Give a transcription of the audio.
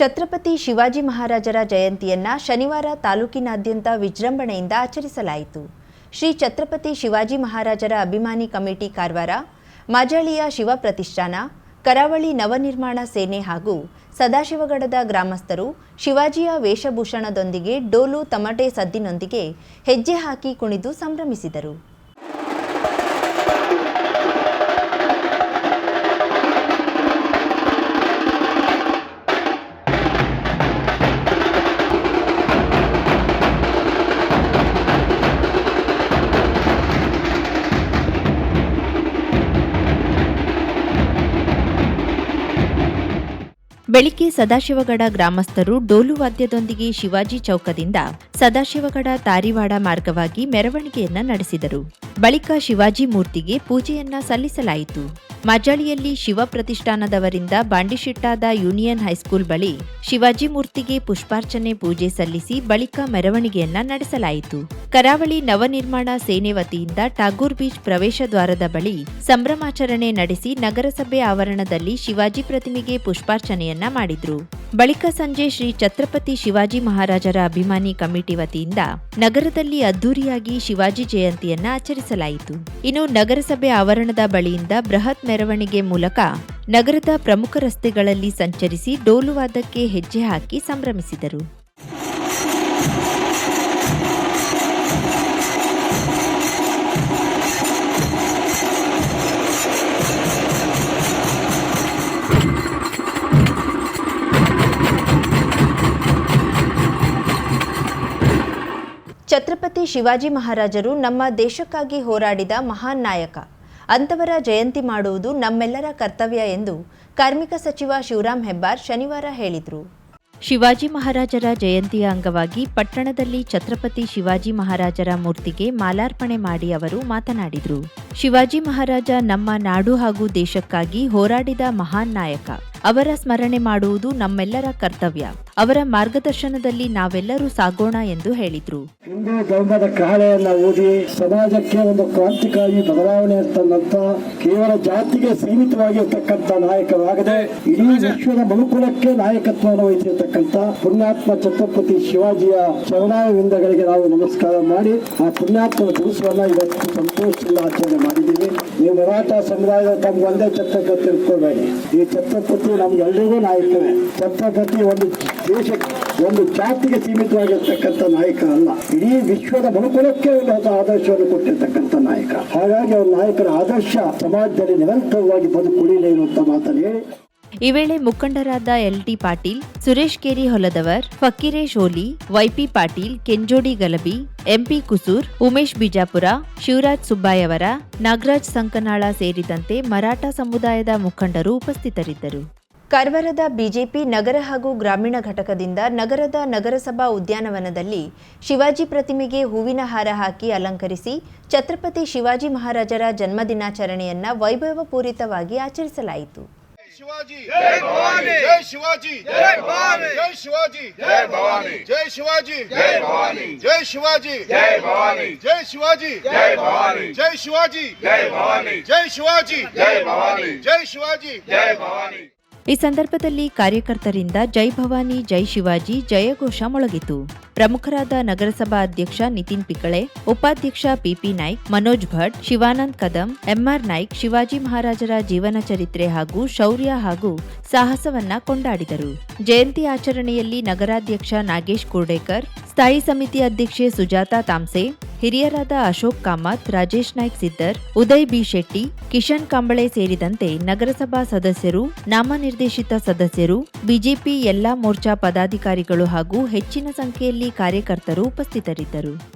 ಛತ್ರಪತಿ ಶಿವಾಜಿ ಮಹಾರಾಜರ ಜಯಂತಿಯನ್ನ ಶನಿವಾರ ತಾಲೂಕಿನಾದ್ಯಂತ ವಿಜೃಂಭಣೆಯಿಂದ ಆಚರಿಸಲಾಯಿತು. ಶ್ರೀ ಛತ್ರಪತಿ ಶಿವಾಜಿ ಮಹಾರಾಜರ ಅಭಿಮಾನಿ ಕಮಿಟಿ ಕಾರವಾರ, ಮಾಜಾಳಿಯ ಶಿವ ಪ್ರತಿಷ್ಠಾನ, ಕರಾವಳಿ ನವನಿರ್ಮಾಣ ಸೇನೆ ಹಾಗೂ ಸದಾಶಿವಗಡದ ಗ್ರಾಮಸ್ಥರು ಶಿವಾಜಿಯ ವೇಷಭೂಷಣದೊಂದಿಗೆ ಡೋಲು ತಮಟೆ ಸದ್ದಿನೊಂದಿಗೆ ಹೆಜ್ಜೆ ಹಾಕಿ ಕುಣಿದು ಸಂಭ್ರಮಿಸಿದರು. ಬೆಳಿಗ್ಗೆ ಸದಾಶಿವಗಡ ಗ್ರಾಮಸ್ಥರು ಡೋಲು ವಾದ್ಯದೊಂದಿಗೆ ಶಿವಾಜಿ ಚೌಕದಿಂದ ಸದಾಶಿವಗಡ ತಾರಿವಾಡ ಮಾರ್ಗವಾಗಿ ಮೆರವಣಿಗೆಯನ್ನ ನಡೆಸಿದರು. ಬಳಿಕ ಶಿವಾಜಿ ಮೂರ್ತಿಗೆ ಪೂಜೆಯನ್ನ ಸಲ್ಲಿಸಲಾಯಿತು. ಮಜಳಿಯಲ್ಲಿ ಶಿವ ಪ್ರತಿಷ್ಠಾನದವರಿಂದ ಬಾಂಡಿಶಿಟ್ಟಾದ ಯೂನಿಯನ್ ಹೈಸ್ಕೂಲ್ ಬಳಿ ಶಿವಾಜಿ ಮೂರ್ತಿಗೆ ಪುಷ್ಪಾರ್ಚನೆ ಪೂಜೆ ಸಲ್ಲಿಸಿ ಬಳಿಕ ಮೆರವಣಿಗೆಯನ್ನ ನಡೆಸಲಾಯಿತು. ಕರಾವಳಿ ನವನಿರ್ಮಾಣ ಸೇನೆ ವತಿಯಿಂದ ಟಾಗೂರ್ ಬೀಚ್ ಪ್ರವೇಶ ದ್ವಾರದ ಬಳಿ ಸಂಭ್ರಮಾಚರಣೆ ನಡೆಸಿ ನಗರಸಭೆ ಆವರಣದಲ್ಲಿ ಶಿವಾಜಿ ಪ್ರತಿಮೆಗೆ ಪುಷ್ಪಾರ್ಚನೆಯನ್ನ ಮಾಡಿದ್ರು. ಬಳಿಕ ಸಂಜೆ ಶ್ರೀ ಛತ್ರಪತಿ ಶಿವಾಜಿ ಮಹಾರಾಜರ ಅಭಿಮಾನಿ ಕಮಿಟಿ ವತಿಯಿಂದ ನಗರದಲ್ಲಿ ಅದ್ದೂರಿಯಾಗಿ ಶಿವಾಜಿ ಜಯಂತಿಯನ್ನ ಆಚರಿಸಲಾಯಿತು. ಇನ್ನು ನಗರಸಭೆ ಆವರಣದ ಬಳಿಯಿಂದ ಬೃಹತ್ ಮೆರವಣಿಗೆ ಮೂಲಕ ನಗರದ ಪ್ರಮುಖ ರಸ್ತೆಗಳಲ್ಲಿ ಸಂಚರಿಸಿ ಡೋಲುವಾದಕ್ಕೆ ಹೆಜ್ಜೆ ಹಾಕಿ ಸಂಭ್ರಮಿಸಿದರು. ಛತ್ರಪತಿ ಶಿವಾಜಿ ಮಹಾರಾಜರು ನಮ್ಮ ದೇಶಕ್ಕಾಗಿ ಹೋರಾಡಿದ ಮಹಾನ್ ನಾಯಕ. ಅಂಥವರ ಜಯಂತಿ ಮಾಡುವುದು ನಮ್ಮೆಲ್ಲರ ಕರ್ತವ್ಯ ಎಂದು ಕಾರ್ಮಿಕ ಸಚಿವ ಶಿವರಾಂ ಹೆಬ್ಬಾರ್ ಶನಿವಾರ ಹೇಳಿದರು. ಶಿವಾಜಿ ಮಹಾರಾಜರ ಜಯಂತಿಯ ಅಂಗವಾಗಿ ಪಟ್ಟಣದಲ್ಲಿ ಛತ್ರಪತಿ ಶಿವಾಜಿ ಮಹಾರಾಜರ ಮೂರ್ತಿಗೆ ಮಾಲಾರ್ಪಣೆ ಮಾಡಿ ಅವರು ಮಾತನಾಡಿದರು. ಶಿವಾಜಿ ಮಹಾರಾಜ ನಮ್ಮ ನಾಡು ಹಾಗೂ ದೇಶಕ್ಕಾಗಿ ಹೋರಾಡಿದ ಮಹಾನ್ ನಾಯಕ. ಅವರ ಸ್ಮರಣೆ ಮಾಡುವುದು ನಮ್ಮೆಲ್ಲರ ಕರ್ತವ್ಯ. ಅವರ ಮಾರ್ಗದರ್ಶನದಲ್ಲಿ ನಾವೆಲ್ಲರೂ ಸಾಗೋಣ ಎಂದು ಹೇಳಿದ್ರು. ಹಿಂದೂ ಧರ್ಮದ ಕಹಳೆಯನ್ನ ಓದಿ ಸಮಾಜಕ್ಕೆ ಒಂದು ಕ್ರಾಂತಿಕಾರಿ ಬದಲಾವಣೆ ತಂದಂತ ಕೇವಲ ಜಾತಿಗೆ ಸೀಮಿತವಾಗಿರ್ತಕ್ಕಂಥ ನಾಯಕರಾಗದೆ ಇಡೀ ವಿಶ್ವದ ಮನುಕುಲಕ್ಕೆ ನಾಯಕತ್ವವನ್ನು ವಹಿಸಿರ್ತಕ್ಕಂಥ ಪುಣ್ಯಾತ್ಮ ಛತ್ರಪತಿ ಶಿವಾಜಿಯ ಚರಣಾರವಿಂದಗಳಿಗೆ ನಾವು ನಮಸ್ಕಾರ ಮಾಡಿ ಆ ಪುಣ್ಯಾತ್ಮ ದಿವಸವನ್ನ ಇವತ್ತು ಸಂತೋಷದಿಂದ ಆಚರಣೆ ಮಾಡಿದ್ದೀವಿ. ನೀವು ಮರಾಠ ಸಮುದಾಯದ ತಮ್ಗೆ ಒಂದೇ ಛತ್ರಪತಿ ತಿಳ್ಕೊಬೇಡಿ ಈ ಛತ್ರಪತಿ ನಮ್ಗೆಲ್ಲರಿಗೂ ನಾಯಕನೇ ಛತ್ರಪತಿ ಒಂದು ದೇಶ ಒಂದು ಜಾತಿಗೆ ಸೀಮಿತವಾಗಿರ್ತಕ್ಕಂಥ ನಾಯಕ ಅಲ್ಲ. ಇಡೀ ವಿಶ್ವದ ಮನುಕುಲಕ್ಕೆ ಒಂದು ಹೊಸ ಆದರ್ಶವನ್ನು ಕೊಟ್ಟಿರ್ತಕ್ಕಂಥ ನಾಯಕ. ಹಾಗಾಗಿ ಅವ್ರ ನಾಯಕರ ಆದರ್ಶ ಸಮಾಜದಲ್ಲಿ ನಿರಂತರವಾಗಿ ಬದುಕುಳಿಲೇ ಇರುವಂತ ಮಾತನ್ನು ಹೇಳಿ. ಈ ವೇಳೆ ಮುಖಂಡರಾದ ಎಲ್ಟಿ ಪಾಟೀಲ್, ಸುರೇಶ್ ಕೇರಿ ಹೊಲದವರ್, ಫಕೀರೇಶ್ ಓಲಿ ವೈಪಿ ಪಾಟೀಲ್, ಕೆಂಜೋಡಿ ಗಲಬಿ ಎಂಪಿ ಕುಸೂರ್, ಉಮೇಶ್ ಬಿಜಾಪುರ, ಶಿವರಾಜ್ ಸುಬ್ಬಾಯವರ ನಾಗರಾಜ್ ಸಂಕನಾಳ ಸೇರಿದಂತೆ ಮರಾಠ ಸಮುದಾಯದ ಮುಖಂಡರು ಉಪಸ್ಥಿತರಿದ್ದರು. ಕರ್ವರದ ಬಿಜೆಪಿ ನಗರ ಹಾಗೂ ಗ್ರಾಮೀಣ ಘಟಕದಿಂದ ನಗರದ ನಗರಸಭಾ ಉದ್ಯಾನವನದಲ್ಲಿ ಶಿವಾಜಿ ಪ್ರತಿಮೆಗೆ ಹೂವಿನ ಹಾರ ಹಾಕಿ ಅಲಂಕರಿಸಿ ಛತ್ರಪತಿ ಶಿವಾಜಿ ಮಹಾರಾಜರ ಜನ್ಮದಿನಾಚರಣೆಯನ್ನ ವೈಭವಪೂರಿತವಾಗಿ ಆಚರಿಸಲಾಯಿತು. ಜೈ ಶಿವಾಜಿ ಜೈ ಶಿವಾಜಿ ಜೈ ಶಿವಾಜಿ ಜೈ ಶಿವಾಜಿ ಜೈ ಶಿವಾಜಿ ಜೈ ಶಿವಾಜಿ ಜೈ ಶಿವಾಜಿ ಜೈ ಶಿವಾಜಿ ಈ ಸಂದರ್ಭದಲ್ಲಿ ಕಾರ್ಯಕರ್ತರಿಂದ ಜೈ ಭವಾನಿ, ಜೈ ಶಿವಾಜಿ ಜಯಘೋಷ ಮೊಳಗಿತು. ಪ್ರಮುಖರಾದ ನಗರಸಭಾ ಅಧ್ಯಕ್ಷ ನಿತಿನ್ ಪಿಕಳೆ, ಉಪಾಧ್ಯಕ್ಷ ಪಿಪಿ ನಾಯ್ಕ್, ಮನೋಜ್ ಭಟ್, ಶಿವಾನಂದ್ ಕದಂ, ಎಂಆರ್ ನಾಯ್ಕ್, ಶಿವಾಜಿ ಮಹಾರಾಜರ ಜೀವನ ಚರಿತ್ರೆ ಹಾಗೂ ಶೌರ್ಯ ಹಾಗೂ ಸಾಹಸವನ್ನ ಕೊಂಡಾಡಿದರು. ಜಯಂತಿ ಆಚರಣೆಯಲ್ಲಿ ನಗರಾಧ್ಯಕ್ಷ ನಾಗೇಶ್ ಕುರ್ಡೇಕರ್, ಸ್ಥಾಯಿ ಸಮಿತಿ ಅಧ್ಯಕ್ಷೆ ಸುಜಾತಾ ತಾಮ್ಸೆ ಹಿರಿಯರಾದ ಅಶೋಕ್ ಕಾಮತ್, ರಾಜೇಶ್ ನಾಯ್ಕ್ ಸಿದ್ದರ್, ಉದಯ್ ಬಿ ಶೆಟ್ಟಿ, ಕಿಶನ್ ಕಂಬಳೆ ಸೇರಿದಂತೆ ನಗರಸಭಾ ಸದಸ್ಯರು, ನಾಮನಿರ್ದೇಶಿತ ಸದಸ್ಯರು, ಬಿಜೆಪಿ ಎಲ್ಲಾ ಮೋರ್ಚಾ ಪದಾಧಿಕಾರಿಗಳು ಹಾಗೂ ಹೆಚ್ಚಿನ ಸಂಖ್ಯೆಯಲ್ಲಿ ಕಾರ್ಯಕರ್ತರು ಉಪಸ್ಥಿತರಿದ್ದರು.